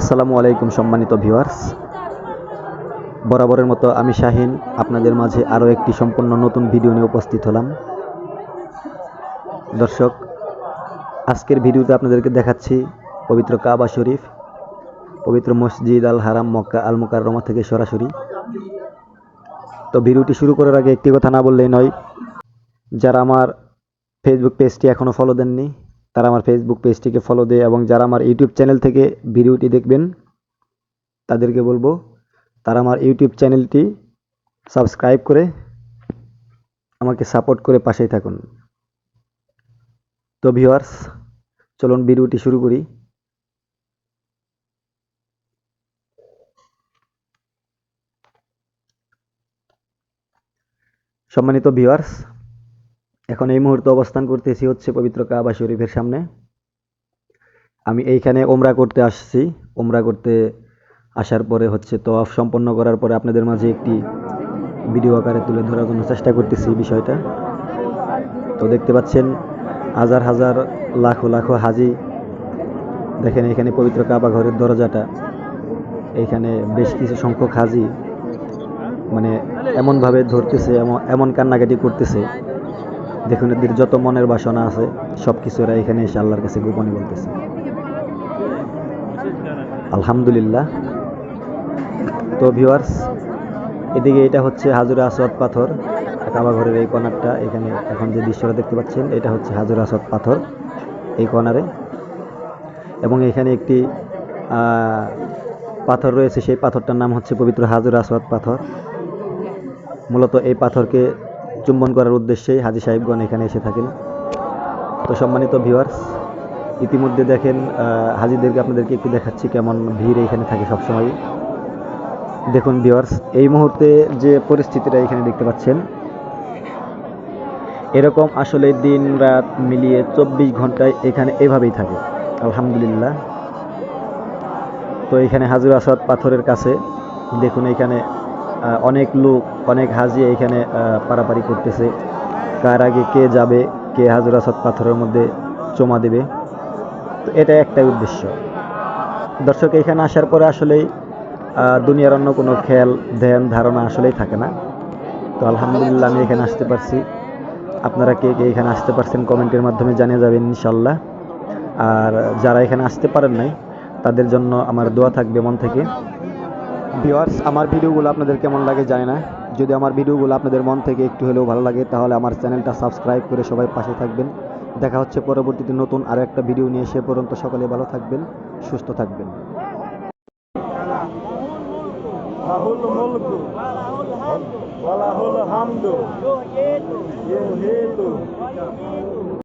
আসসালামু আলাইকুম, সম্মানিত ভিউয়ার্স। বরাবরের মতো আমি শাহিন, আপনাদের মাঝে আরও একটি সম্পূর্ণ নতুন ভিডিও নিয়ে উপস্থিত হলাম। দর্শক, আজকের ভিডিওতে আপনাদেরকে দেখাচ্ছি পবিত্র কাবা শরীফ, পবিত্র মসজিদ আল হারাম, মক্কা আল মুকাররমা থেকে সরাসরি। তো ভিডিওটি শুরু করার আগে একটি কথা না বললেই নয়, যারা আমার ফেসবুক পেজটি এখনও ফলো দেননি তারা আমার ফেসবুক পেজটিকে ফলো দিয়ে এবং যারা আমার ইউটিউব চ্যানেল থেকে ভিডিওটি দেখবেন, তাদেরকে বলব, তারা আমার ইউটিউব চ্যানেলটি সাবস্ক্রাইব করে আমাকে সাপোর্ট করে পাশেই থাকুন। তো ভিউয়ার্স চলুন ভিডিওটি শুরু করি। সম্মানিত ভিউয়ার্স এখন এই মুহূর্তে অবস্থান করতেছি হচ্ছে পবিত্র কাবা শরীফের সামনে। আমি এইখানে ওমরা করতে আসছি। ওমরা করতে আসার পরে হচ্ছে তওয়াফ সম্পন্ন করার পরে আপনাদের মাঝে একটি ভিডিও আকারে তুলে ধরার জন্য চেষ্টা করতেছি বিষয়টা। তো দেখতে পাচ্ছেন, হাজার হাজার লাখো লাখো হাজি দেখেন এখানে পবিত্র কাবা ঘরের দরজাটা। এইখানে বেশ কিছু সংখ্যক হাজি মানে এমনভাবে ধরতেছে এমন কান্নাকাটি করতেছে। দেখুন, এদের যত মনের বাসনা আছে সব কিছু এরা এখানে এসে আল্লাহর কাছে গোপনে বলতেছে। আলহামদুলিল্লাহ। তো ভিউয়ার্স এদিকে এটা হচ্ছে হাজুরা আসওয়াদ পাথর, কাবা ঘরের এই কর্নারটা এখানে এখন যে দৃশ্যটা দেখতে পাচ্ছেন, এটা হচ্ছে হাজুরা আসওয়াদ পাথর এই কর্নারে। এবং এখানে একটি পাথর রয়েছে, সেই পাথরটার নাম হচ্ছে পবিত্র হাজুর আসওয়াদ পাথর। মূলত এই পাথরকে চুম্বন করার উদ্দেশ্যেই হাজি সাহেবগণ এখানে এসে থাকেন। তো সম্মানিত ভিউয়ার্স ইতিমধ্যে দেখেন হাজিদেরকে আপনাদেরকে একটু দেখাচ্ছি কেমন ভিড় এখানে থাকে সবসময় দেখুন ভিউয়ার্স এই মুহূর্তে যে পরিস্থিতিটা এখানে দেখতে পাচ্ছেন, এরকম আসলে দিন রাত মিলিয়ে চব্বিশ ঘন্টায় এখানে এভাবেই থাকে, আলহামদুলিল্লাহ। তো এখানে হাজুর আসাদ পাথরের কাছে, দেখুন এখানে অনেক লোক, অনেক হাজি এখানে পারাপারি করতেছে। কার আগে কে যাবে, কে হাজুর আসাদ পাথরের মধ্যে চমা দেবে। তো এটা একটাই উদ্দেশ্য। দর্শক, এখানে আসার পরে আসলেই দুনিয়ার অন্য কোনো খেয়াল, ধ্যান, ধারণা আসলেই থাকে না। তো আলহামদুলিল্লাহ, আমি এখানে আসতে পারছি। আপনারা কে কে এখানে আসতে পারছেন কমেন্টের মাধ্যমে জানিয়ে যাবেন ইনশাল্লাহ আর যারা এখানে আসতে পারেন নাই, তাদের জন্য আমার দোয়া থাকবে মন থেকে। ভিউয়ার্স, আমার ভিডিওগুলো আপনাদের কেমন লাগে জানি না। যদি আমার ভিডিওগুলো আপনাদের মন থেকে একটু হলেও ভালো লাগে, তাহলে আমার চ্যানেলটা সাবস্ক্রাইব করে সবাই পাশে থাকবেন। দেখা হচ্ছে পরবর্তীতে নতুন আরও একটা ভিডিও নিয়ে, সে পর্যন্ত সকলে ভালো থাকবেন, সুস্থ থাকবেন।